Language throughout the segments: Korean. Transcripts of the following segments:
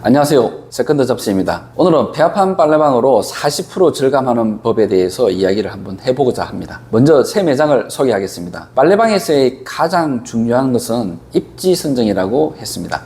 안녕하세요. 세컨드 잡스입니다. 오늘은 폐합한 빨래방으로 40% 절감하는 법에 대해서 이야기를 한번 해보고자 합니다. 먼저 새 매장을 소개하겠습니다. 빨래방에서의 가장 중요한 것은 입지 선정이라고 했습니다.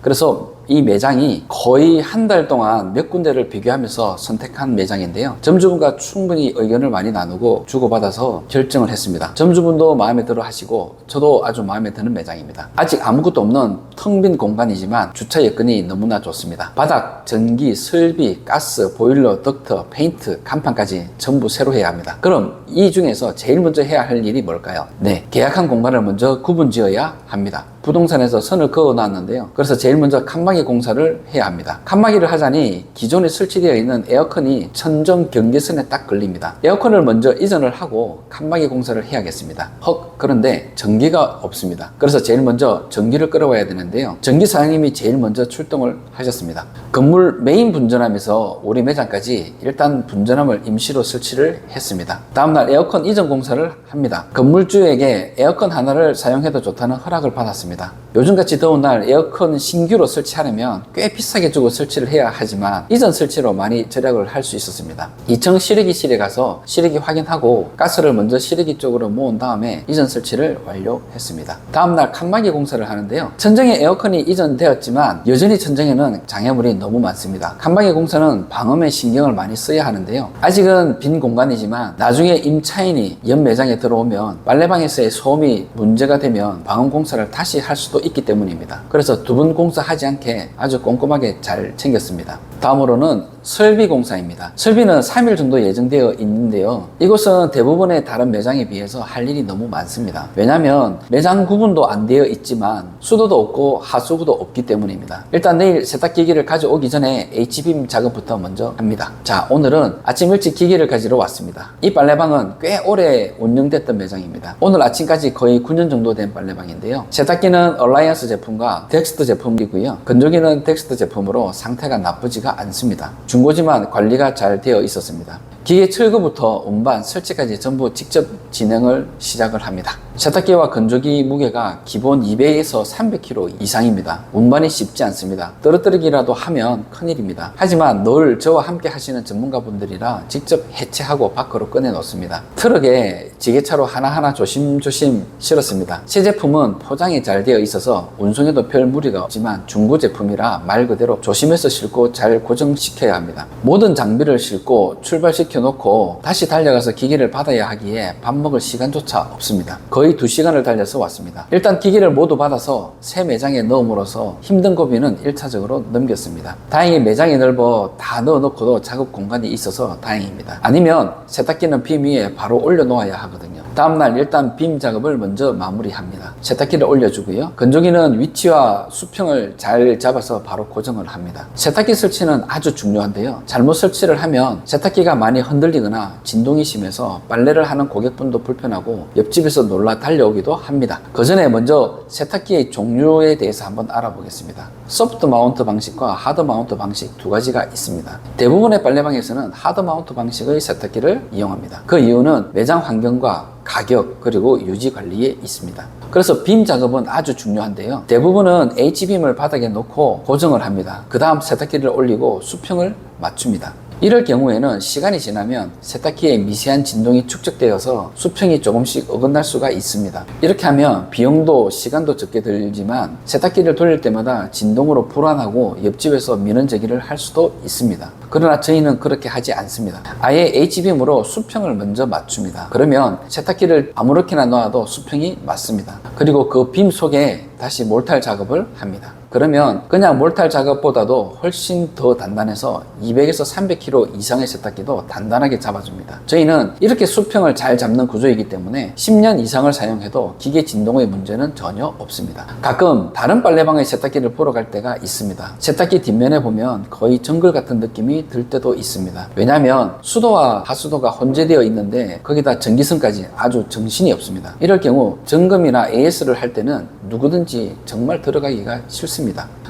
그래서 이 매장이 거의 한 달 동안 몇 군데를 비교하면서 선택한 매장인데요. 점주분과 충분히 의견을 많이 나누고 주고받아서 결정을 했습니다. 점주분도 마음에 들어 하시고 저도 아주 마음에 드는 매장입니다. 아직 아무것도 없는 텅 빈 공간이지만 주차 여건이 너무나 좋습니다. 바닥, 전기, 설비, 가스, 보일러, 덕터, 페인트, 간판까지 전부 새로 해야 합니다. 그럼 이 중에서 제일 먼저 해야 할 일이 뭘까요? 네, 계약한 공간을 먼저 구분 지어야 합니다. 부동산에서 선을 그어 놨는데요. 그래서 제일 먼저 칸막이 공사를 해야 합니다. 칸막이를 하자니 기존에 설치되어 있는 에어컨이 천정 경계선에 딱 걸립니다. 에어컨을 먼저 이전을 하고 칸막이 공사를 해야겠습니다. 헉, 그런데 전기가 없습니다. 그래서 제일 먼저 전기를 끌어와야 되는데요. 전기 사장님이 제일 먼저 출동을 하셨습니다. 건물 메인 분전함에서 우리 매장까지 일단 분전함을 임시로 설치를 했습니다. 다음날 에어컨 이전 공사를 합니다. 건물주에게 에어컨 하나를 사용해도 좋다는 허락을 받았습니다. 요즘같이 더운 날 에어컨 신규로 설치하려면 꽤 비싸게 주고 설치를 해야 하지만 이전 설치로 많이 절약을 할 수 있었습니다. 2층 실외기실에 가서 실외기 확인하고 가스를 먼저 실외기 쪽으로 모은 다음에 이전 설치를 완료했습니다. 다음날 칸막이 공사를 하는데요. 천정에 에어컨이 이전되었지만 여전히 천정에는 장애물이 너무 많습니다. 칸막이 공사는 방음에 신경을 많이 써야 하는데요. 아직은 빈 공간이지만 나중에 임차인이 연 매장에 들어오면 빨래방에서의 소음이 문제가 되면 방음 공사를 다시 할 수도 있기 때문입니다. 그래서 두 번 공사하지 않게 아주 꼼꼼하게 잘 챙겼습니다. 다음으로는 설비 공사입니다. 설비는 3일 정도 예정되어 있는데요. 이곳은 대부분의 다른 매장에 비해서 할 일이 너무 많습니다. 왜냐하면 매장 구분도 안 되어 있지만 수도도 없고 하수구도 없기 때문입니다. 일단 내일 세탁기기를 가져오기 전에 H빔 작업부터 먼저 합니다. 자, 오늘은 아침 일찍 기기를 가지러 왔습니다. 이 빨래방은 꽤 오래 운영됐던 매장입니다. 오늘 아침까지 거의 9년 정도 된 빨래방인데요. 세탁기는 얼라이언스 제품과 덱스트 제품이고요. 건조기는 덱스트 제품으로 상태가 나쁘지가 않습니다. 중고지만 관리가 잘 되어 있었습니다. 기계 철거부터 운반, 설치까지 전부 직접 진행을 시작을 합니다. 세탁기와 건조기 무게가 기본 200에서 300kg 이상입니다. 운반이 쉽지 않습니다. 떨어뜨리기라도 하면 큰일입니다. 하지만 늘 저와 함께 하시는 전문가분들이라 직접 해체하고 밖으로 꺼내 놓습니다. 트럭에 지게차로 하나하나 조심조심 실었습니다. 새 제품은 포장이 잘 되어 있어서 운송에도 별 무리가 없지만 중고 제품이라 말 그대로 조심해서 싣고 잘 고정시켜야 합니다. 모든 장비를 싣고 출발시켜 놓고 다시 달려가서 기계를 받아야 하기에 밥 먹을 시간조차 없습니다. 거의 2시간을 달려서 왔습니다. 일단 기계를 모두 받아서 새 매장에 넣음으로써 힘든 고비는 1차적으로 넘겼습니다. 다행히 매장이 넓어 다 넣어놓고도 작업 공간이 있어서 다행입니다. 아니면 세탁기는 빔 위에 바로 올려놓아야 하거든요. 다음날 일단 빔 작업을 먼저 마무리합니다. 세탁기를 올려주고요. 건조기는 위치와 수평을 잘 잡아서 바로 고정을 합니다. 세탁기 설치는 아주 중요한데요. 잘못 설치를 하면 세탁기가 많이 흔들리거나 진동이 심해서 빨래를 하는 고객분도 불편하고 옆집에서 놀라 달려오기도 합니다. 그 전에 먼저 세탁기의 종류에 대해서 한번 알아보겠습니다. 소프트 마운트 방식과 하드 마운트 방식 두 가지가 있습니다. 대부분의 빨래방에서는 하드 마운트 방식의 세탁기를 이용합니다. 그 이유는 매장 환경과 가격 그리고 유지 관리에 있습니다. 그래서 빔 작업은 아주 중요한데요. 대부분은 H빔을 바닥에 놓고 고정을 합니다. 그 다음 세탁기를 올리고 수평을 맞춥니다. 이럴 경우에는 시간이 지나면 세탁기에 미세한 진동이 축적되어서 수평이 조금씩 어긋날 수가 있습니다. 이렇게 하면 비용도 시간도 적게 들지만 세탁기를 돌릴 때마다 진동으로 불안하고 옆집에서 민원 제기를 할 수도 있습니다. 그러나 저희는 그렇게 하지 않습니다. 아예 H빔으로 수평을 먼저 맞춥니다. 그러면 세탁기를 아무렇게나 놔도 수평이 맞습니다. 그리고 그 빔 속에 다시 몰탈 작업을 합니다. 그러면 그냥 몰탈 작업보다도 훨씬 더 단단해서 200에서 300kg 이상의 세탁기도 단단하게 잡아줍니다. 저희는 이렇게 수평을 잘 잡는 구조이기 때문에 10년 이상을 사용해도 기계 진동의 문제는 전혀 없습니다. 가끔 다른 빨래방의 세탁기를 보러 갈 때가 있습니다. 세탁기 뒷면에 보면 거의 정글 같은 느낌이 들 때도 있습니다. 왜냐하면 수도와 하수도가 혼재되어 있는데 거기다 전기선까지 아주 정신이 없습니다. 이럴 경우 점검이나 AS를 할 때는 누구든지 정말 들어가기가 싫습니다.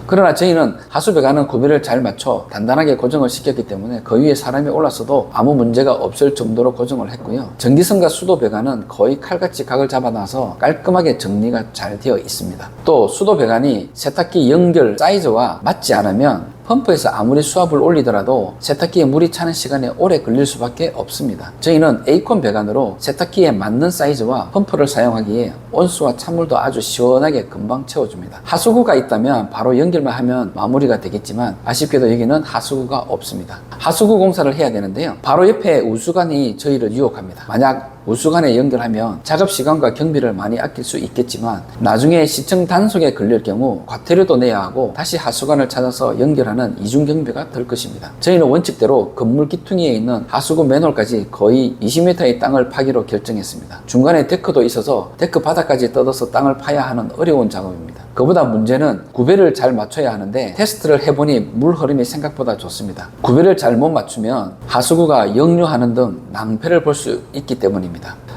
그러나 저희는 하수배관은 구비를 잘 맞춰 단단하게 고정을 시켰기 때문에 그 위에 사람이 올랐어도 아무 문제가 없을 정도로 고정을 했고요. 전기선과 수도 배관은 거의 칼같이 각을 잡아놔서 깔끔하게 정리가 잘 되어 있습니다. 또 수도 배관이 세탁기 연결 사이즈와 맞지 않으면 펌프에서 아무리 수압을 올리더라도 세탁기에 물이 차는 시간이 오래 걸릴 수밖에 없습니다. 저희는 에이콘 배관으로 세탁기에 맞는 사이즈와 펌프를 사용하기에 온수와 찬물도 아주 시원하게 금방 채워줍니다. 하수구가 있다면 바로 연결만 하면 마무리가 되겠지만 아쉽게도 여기는 하수구가 없습니다. 하수구 공사를 해야 되는데요. 바로 옆에 우수관이 저희를 유혹합니다. 만약 우수관에 연결하면 작업 시간과 경비를 많이 아낄 수 있겠지만 나중에 시청 단속에 걸릴 경우 과태료도 내야 하고 다시 하수관을 찾아서 연결하는 이중 경비가 들 것입니다. 저희는 원칙대로 건물 기퉁이에 있는 하수구 맨홀까지 거의 20m의 땅을 파기로 결정했습니다. 중간에 데크도 있어서 데크 바닥까지 뜯어서 땅을 파야 하는 어려운 작업입니다. 그보다 문제는 구배를 잘 맞춰야 하는데 테스트를 해보니 물 흐름이 생각보다 좋습니다. 구배를 잘 못 맞추면 하수구가 역류하는 등 낭패를 볼 수 있기 때문입니다.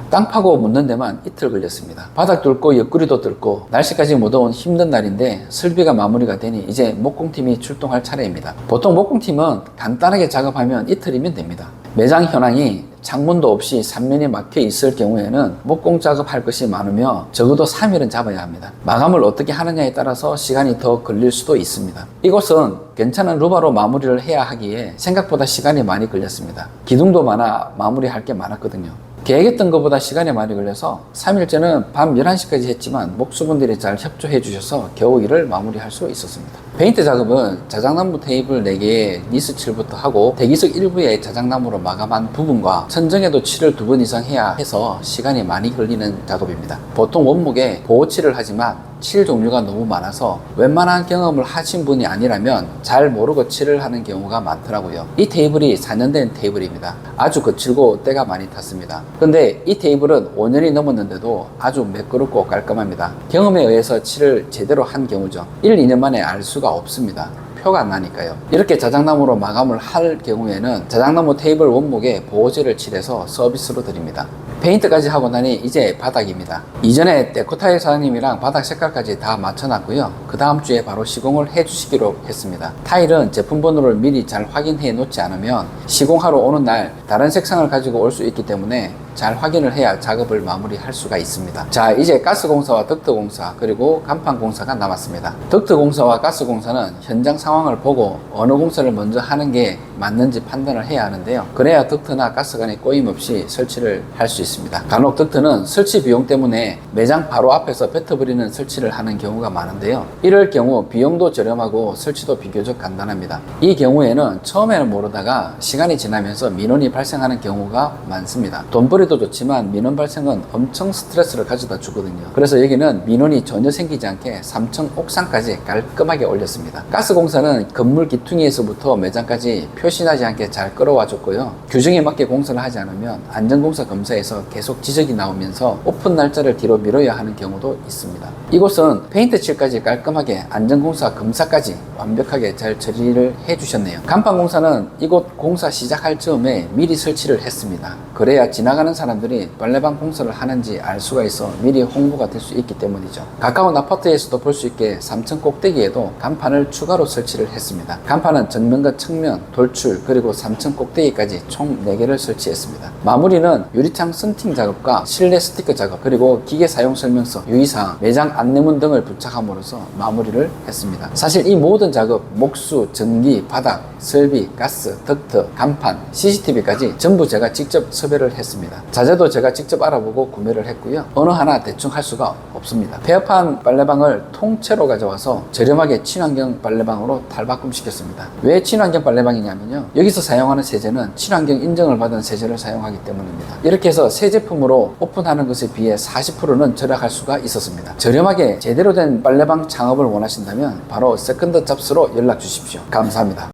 땅 파고 묻는 데만 이틀 걸렸습니다. 바닥 뚫고 옆구리도 뚫고 날씨까지 못온 힘든 날인데 설비가 마무리가 되니 이제 목공팀이 출동할 차례입니다. 보통 목공팀은 간단하게 작업하면 이틀이면 됩니다. 매장 현황이 창문도 없이 삼면이 막혀 있을 경우에는 목공 작업할 것이 많으며 적어도 3일은 잡아야 합니다. 마감을 어떻게 하느냐에 따라서 시간이 더 걸릴 수도 있습니다. 이곳은 괜찮은 루바로 마무리를 해야 하기에 생각보다 시간이 많이 걸렸습니다. 기둥도 많아 마무리할 게 많았거든요. 계획했던 것보다 시간이 많이 걸려서 3일째는 밤 11시까지 했지만 목수분들이 잘 협조해 주셔서 겨우 일을 마무리할 수 있었습니다. 페인트 작업은 자작나무 테이블 4개에 니스 칠부터 하고 대기석 일부에 자작나무로 마감한 부분과 천정에도 칠을 두 번 이상 해야 해서 시간이 많이 걸리는 작업입니다. 보통 원목에 보호칠을 하지만 칠 종류가 너무 많아서 웬만한 경험을 하신 분이 아니라면 잘 모르고 칠을 하는 경우가 많더라고요. 이 테이블이 4년 된 테이블입니다. 아주 거칠고 때가 많이 탔습니다. 근데 이 테이블은 5년이 넘었는데도 아주 매끄럽고 깔끔합니다. 경험에 의해서 칠을 제대로 한 경우죠. 1, 2년 만에 알 수가 없습니다. 표가 안 나니까요. 이렇게 자작나무로 마감을 할 경우에는 자작나무 테이블 원목에 보호제를 칠해서 서비스로 드립니다. 페인트까지 하고 나니 이제 바닥입니다. 이전에 데코타일 사장님이랑 바닥 색깔까지 다 맞춰놨고요. 그 다음 주에 바로 시공을 해주시기로 했습니다. 타일은 제품 번호를 미리 잘 확인해 놓지 않으면 시공하러 오는 날 다른 색상을 가지고 올 수 있기 때문에 잘 확인을 해야 작업을 마무리할 수가 있습니다. 자, 이제 가스 공사와 덕트 공사 그리고 간판 공사가 남았습니다. 덕트 공사와 가스 공사는 현장 상황을 보고 어느 공사를 먼저 하는 게 맞는지 판단을 해야 하는데요. 그래야 덕트나 가스관에 꼬임 없이 설치를 할 수 있습니다. 간혹 덕트는 설치 비용 때문에 매장 바로 앞에서 뱉어버리는 설치를 하는 경우가 많은데요. 이럴 경우 비용도 저렴하고 설치도 비교적 간단합니다. 이 경우에는 처음에는 모르다가 시간이 지나면서 민원이 발생하는 경우가 많습니다. 돈벌이도 좋지만 민원 발생은 엄청 스트레스를 가져다 주거든요. 그래서 여기는 민원이 전혀 생기지 않게 3층 옥상까지 깔끔하게 올렸습니다. 가스공사는 건물 기퉁이에서부터 매장까지 표시나지 않게 잘 끌어와 줬고요. 규정에 맞게 공사를 하지 않으면 안전공사 검사에서 계속 지적이 나오면서 오픈 날짜를 뒤로 미뤄야 하는 경우도 있습니다. 이곳은 페인트 칠까지 깔끔하게 안전공사 검사까지 완벽하게 잘 처리를 해주셨네요. 간판 공사는 이곳 공사 시작할 즈음에 미리 설치를 했습니다. 그래야 지나가는 사람들이 빨래방 공사를 하는지 알 수가 있어 미리 홍보가 될 수 있기 때문이죠. 가까운 아파트에서도 볼 수 있게 3층 꼭대기에도 간판을 추가로 설치를 했습니다. 간판은 정면과 측면, 돌출, 그리고 3층 꼭대기까지 총 4개를 설치했습니다. 마무리는 유리창 선팅 작업과 실내 스티커 작업, 그리고 기계 사용 설명서, 유의사항, 매장 안내문 등을 부착함으로써 마무리를 했습니다. 사실 이 모든 작업, 목수, 전기, 바닥, 설비, 가스, 덕트, 간판, CCTV까지 전부 제가 직접 섭외를 했습니다. 자재도 제가 직접 알아보고 구매를 했고요. 어느 하나 대충 할 수가 없습니다. 폐업한 빨래방을 통째로 가져와서 저렴하게 친환경 빨래방으로 탈바꿈시켰습니다. 왜 친환경 빨래방이냐면요. 여기서 사용하는 세제는 친환경 인정을 받은 세제를 사용하기 때문입니다. 이렇게 해서 새 제품으로 오픈하는 것에 비해 40%는 절약할 수가 있었습니다. 저렴하게 제대로 된 빨래방 창업을 원하신다면 바로 세컨드 잡스로 연락 주십시오. 감사합니다.